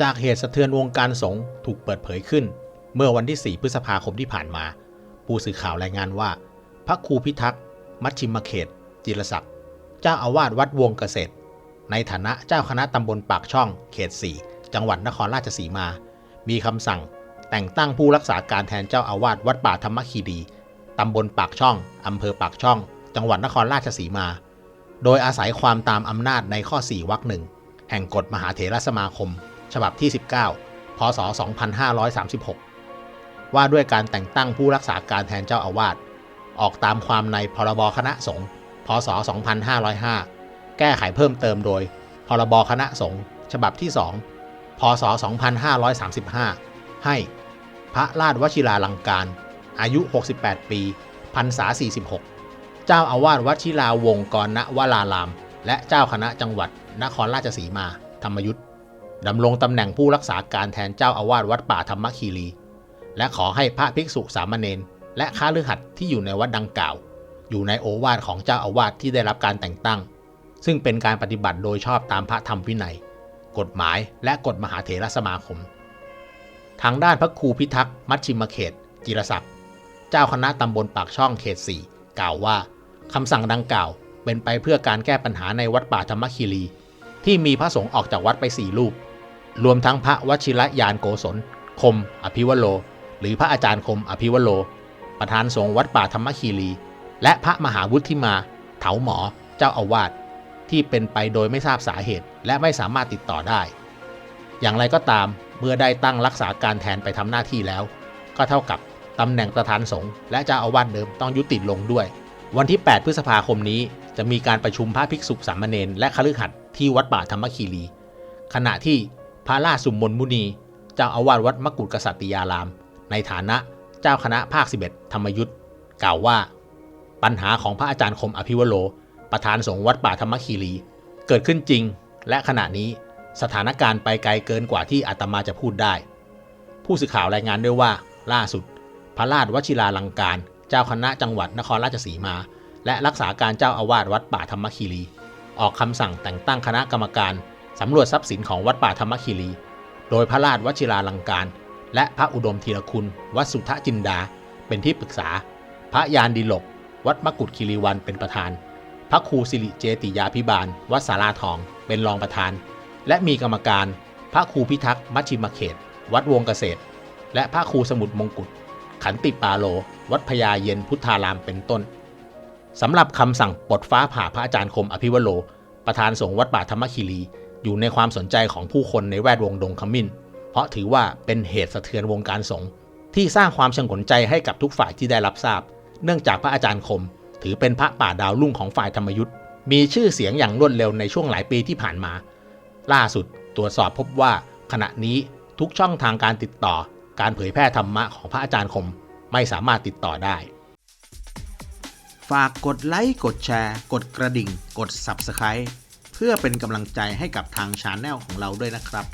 จากเหตุสะเทือนวงการสงฆ์ถูกเปิดเผยขึ้น เมื่อวันที่ 4 พฤษภาคมที่ผ่านมา ผู้สื่อข่าวรายงานว่า พระครูพิทักษ์ มัชชิมเขต จิรศักดิ์ เจ้าอาวาสวัดวงเกษตร ในฐานะเจ้าคณะตำบลปากช่อง เขต 4 จังหวัดนครราชสีมา มีคำสั่ง แต่งตั้งผู้รักษาการแทนเจ้าอาวาสวัดป่าธรรมคีรีตำบลปากช่อง อำเภอปากช่อง จังหวัดนครราชสีมา โดยอาศัยความตามอำนาจในข้อ 4 วรรคหนึ่งแห่งกฎมหาเถรสมาคม ฉบับที่ 19 พศ 2536 ว่าด้วยการแต่งตั้งผู้รักษาการแทนเจ้าอาวาส ออกตามความในพรบคณะสงฆ์ พศ 2505 แก้ไขเพิ่มเติมโดย พรบคณะสงฆ์ฉบับที่ 2 พศ 2535 ให้ พระราชวชิราลังการ อายุ 68 ปีพรรษา 46 เจ้าอาวาสวชิราวงกรณวราราม และเจ้าคณะจังหวัดนครราชสีมา ธรรมยุทธ ดำรงตำแหน่งผู้รักษาการแทนเจ้าอาวาสวัดป่าธรรมคีรี และขอให้พระภิกษุสามเณรและข้าฤหัสที่อยู่ในวัดดังกล่าว อยู่ในโอวาทของเจ้าอาวาสที่ได้รับการแต่งตั้ง ซึ่งเป็นการปฏิบัติโดยชอบตามพระธรรมวินัย กฎหมายและกฎมหาเถรสมาคม ทางด้านพระครูพิทักษ์มัชชิมเขต จิรศักดิ์เจ้าคณะตำบลปากช่องเขต4กล่าวว่าคำสั่งดังกล่าว เป็นไปเพื่อการแก้ปัญหาในวัดป่าธรรมคีรี ที่มีพระสงฆ์ออกจากวัดไปสี่รูป รวมทั้งพระวชิระยานโกศล คม อภิวโล หรือพระอาจารย์คม อภิวโล ประธานสงฆ์วัดป่าธรรมคีรี และพระมหาวุฒิมา เถาหมอ เจ้าอาวาสที่เป็นไปโดยไม่ทราบสาเหตุ และไม่สามารถติดต่อได้ อย่างไรก็ตามเมื่อได้ตั้งรักษาการแทนไปทำหน้าที่แล้ว ก็เท่ากับตำแหน่งประธานสงฆ์และเจ้าอาวาสเดิมต้องยุติลงด้วย วันที่ 8 พฤษภาคมนี้จะมีการประชุมพระภิกษุสามเณรและคฤหัสถ์ที่วัดป่าธรรมคีรี ขณะที่ พระราสุมมนมุนี เจ้าอาวาสวัดมกุฎกษัตริยาราม ในฐานะเจ้าคณะภาค 11 ธรรมยุทธ์กล่าวว่า ปัญหาของพระอาจารย์คมอภิวโล ประธานสงฆ์วัดป่าธรรมคีรี เกิดขึ้นจริง และขณะนี้สถานการณ์ไปไกลเกินกว่าที่อาตมาจะพูดได้ ผู้สื่อข่าวรายงานด้วยว่า ล่าสุด พระราชวชิราลังการ เจ้าคณะจังหวัดนครราชสีมา และรักษาการเจ้าอาวาสวัดป่าธรรมคีรี ออกคำสั่งแต่งตั้งคณะกรรมการ สำรวจทรัพย์สินของวัดป่าธรรมคีรี โดยพระราชวชิราลังการ และพระอุดมธีรคุณ วัดสุทธจินดา เป็นที่ปรึกษา พระยานดิลก วัดมกุฎคีรีวันเป็นประธาน พระครูสิริเจติยาพิบาล วัดสาราทอง เป็นรองประธาน และมีกรรมการ พระครูพิทักษ์มัชชิมเขต วัดวงเกษตร และพระครูสมุทรมงกุฎขันติปาโล วัดพญาเย็นพุทธารามเป็นต้นสำหรับคำสั่งปลดฟ้าผ่าพระอาจารย์คมอภิวโล ประธานสงฆ์วัดป่าธรรมคีรี อยู่ในความสนใจของผู้คนในแวดวงดงขมิ้น เพราะถือว่าเป็นเหตุสะเทือนวงการสงฆ์ที่สร้างความชงนใจให้กับทุกฝ่ายที่ได้รับทราบ เนื่องจากพระอาจารย์คม ถือเป็นพระป่าดาวรุ่งของฝ่ายธรรมยุทธ์มีชื่อเสียงอย่างรวดเร็วในช่วงหลายปีที่ผ่านมา ล่าสุดตรวจสอบพบว่าขณะนี้ทุกช่องทางการติดต่อ การเผยแพร่ธรรมะของพระอาจารย์คม ไม่สามารถติดต่อได้ ฝากกดไลค์กดแชร์ กดกระดิ่ง กด Subscribe เพื่อเป็นกำลังใจให้กับทางชาแนลของเราด้วยนะครับ